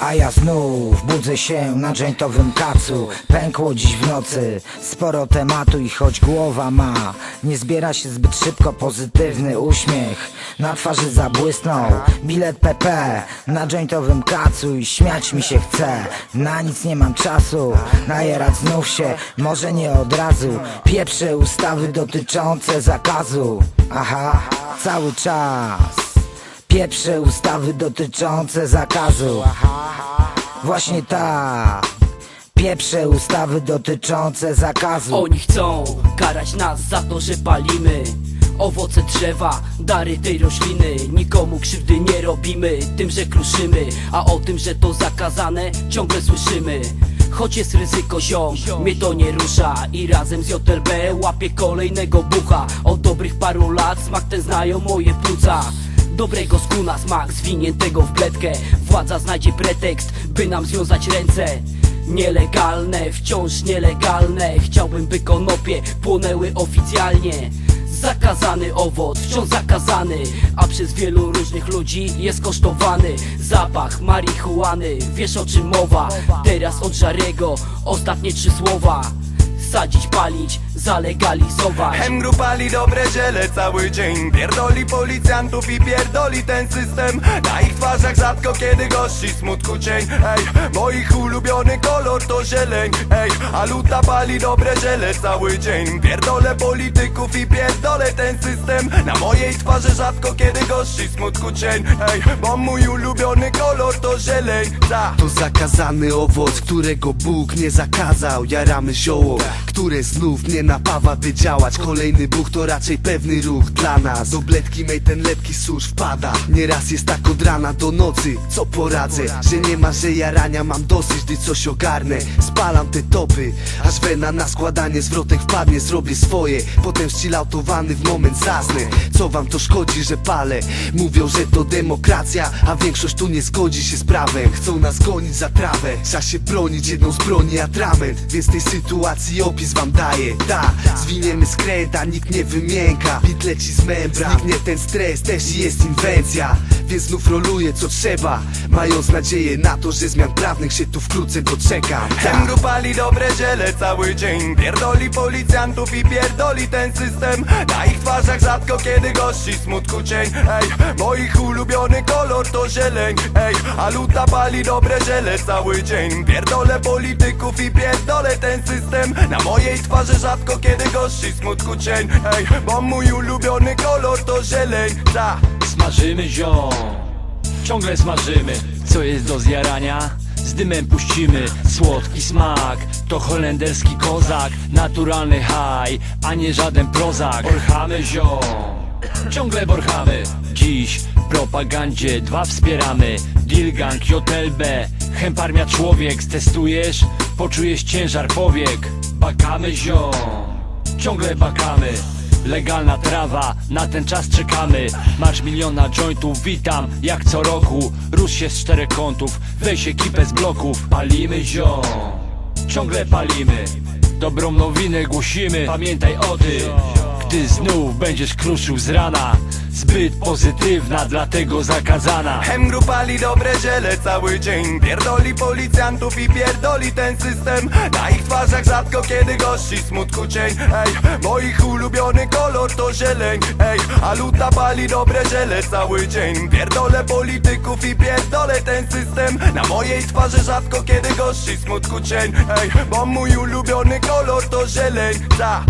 A ja znów budzę się na jointowym kacu Pękło dziś w nocy Sporo tematu i choć głowa ma Nie zbiera się zbyt szybko pozytywny uśmiech. Na twarzy zabłysnął bilet PP Na jointowym kacu i śmiać mi się chce. Na nic nie mam czasu Najerać znów się Może nie od razu. Pieprzę ustawy dotyczące zakazu. Aha, cały czas Pieprze ustawy dotyczące zakazu. Właśnie tak Pieprze ustawy dotyczące zakazu. Oni chcą karać nas za to, że palimy. Owoce drzewa, dary tej rośliny. Nikomu krzywdy nie robimy tym, że kruszymy. A o tym, że to zakazane ciągle słyszymy. Choć jest ryzyko ziom, mnie to nie rusza. I razem z JLB łapię kolejnego bucha. Od dobrych paru lat smak ten znają moje płuca Dobrego skuna smak zwiniętego w bledkę Władza znajdzie pretekst, by nam związać ręce. Nielegalne, wciąż nielegalne. Chciałbym by konopie płonęły oficjalnie. Zakazany owoc, wciąż zakazany. A przez wielu różnych ludzi jest kosztowany. Zapach marihuany, wiesz o czym mowa. Teraz od Żarego ostatnie trzy słowa. Sadzić, palić, zalegalizować. Hemgru pali dobre ziele cały dzień. Pierdoli policjantów i pierdoli ten system. Na ich twarzach rzadko kiedy gości smutku cień. Ej, moich ulubiony kolor to zieleń. Ej, a luta pali dobre ziele cały dzień. Pierdolę polityków i pierdolę ten system. Na mojej twarzy rzadko kiedy gości smutku cień. Ej, bo mój ulubiony kolor to zieleń. Ta. To zakazany owoc, którego Bóg nie zakazał. Jaramy zioło, które znów nie napawa by działać. Kolejny Bóg to raczej pewny ruch dla nas. Do bledki mej ten lepki susz wpada. Nieraz jest tak od rana do nocy, co poradzę? Że nie ma, że jarania mam dosyć, gdy coś ogarnę. Spalam te topy, aż wena na składanie zwrotek wpadnie. Zrobię swoje, potem ścilautowany w moment zasnę Co wam to szkodzi, że palę? Mówią, że to demokracja, a większość tu nie zgodzi się z prawem. Chcą nas gonić za trawę, trzeba się bronić jedną z broni atrament. Więc tej sytuacji opis wam daję, ta Zwiniemy skręta, nikt nie wymięka. Bit leci z membra, zniknie ten stres, też jest inwencja. Więc znów roluję co trzeba Mając nadzieję na to, że zmian prawnych się tu wkrótce doczekam Ta. Hemgru pali dobre ziele cały dzień. Pierdoli policjantów i pierdoli ten system. Na ich twarzach rzadko kiedy gości smutku cień. Ej, moich ulubiony kolor to zieleń. Ej, a luta pali dobre ziele cały dzień. Pierdolę polityków i pierdolę ten system. Na mojej twarzy rzadko kiedy gości smutku cień. Ej, bo mój ulubiony kolor to zieleń. Ta. Smażymy ziom, ciągle smażymy. Co jest do zjarania? Z dymem puścimy Słodki smak. To holenderski kozak Naturalny haj A nie żaden prozak. Borchamy ziom. Ciągle borchamy. Dziś propagandzie dwa wspieramy. Dilgang, JLB Chemparmia człowiek Stestujesz? Poczujesz ciężar powiek. Bakamy ziom. Ciągle bakamy Legalna trawa, na ten czas czekamy. Marsz miliona jointów, witam jak co roku. Rusz się z czterech kątów, weź ekipę z bloków. Palimy ziom, ciągle palimy. Dobrą nowinę głosimy, pamiętaj o tym Gdy znów będziesz kruszył z rana Zbyt pozytywna, dlatego zakazana. Hemgru pali dobre ziele cały dzień Pierdoli policjantów i pierdoli ten system. Na ich twarzach rzadko kiedy gości smutku cień. Ej, moich ulubiony kolor to zieleń. Ej, a luta pali dobre ziele cały dzień Pierdolę polityków i pierdolę ten system. Na mojej twarzy rzadko kiedy gości smutku cień. Ej, bo mój ulubiony kolor to zieleń. Ta.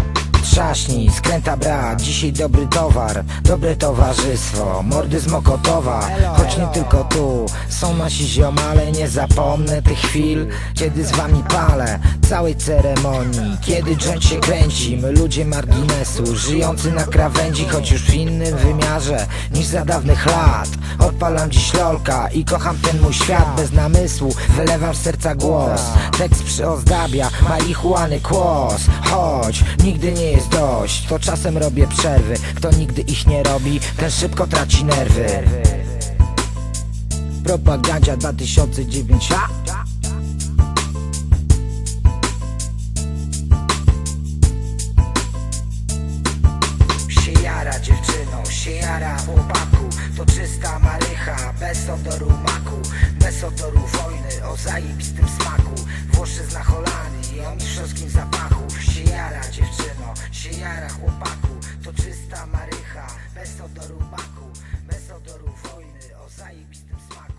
Trzaśnij, skręta brat, dzisiaj dobry towar Dobre towarzystwo, mordy z Mokotowa Choć nie tylko tu, są nasi ziomale Nie zapomnę tych chwil, kiedy z wami palę Całej ceremonii, kiedy joint się kręci My ludzie marginesu, żyjący na krawędzi Choć już w innym wymiarze niż za dawnych lat. Odpalam dziś lolka i kocham ten mój świat Bez namysłu, wylewam z serca głos Tekst przyozdabia, marihuany kłos Choć nigdy nie jest dość To czasem robię przerwy. Kto nigdy ich nie robi, ten szybko traci nerwy. Propagandzia 2009 a? się jara dziewczyną, się jara to czysta marycha, bez odoru maku Bez odoru wojny, o zajebistym smaku. Włoszyzna zna Holandii, o mistrzowskim zapachu. Się jara dziewczyno, się jara chłopaku. To czysta marycha, bez odoru maku Bez odoru wojny, o zajebistym smaku.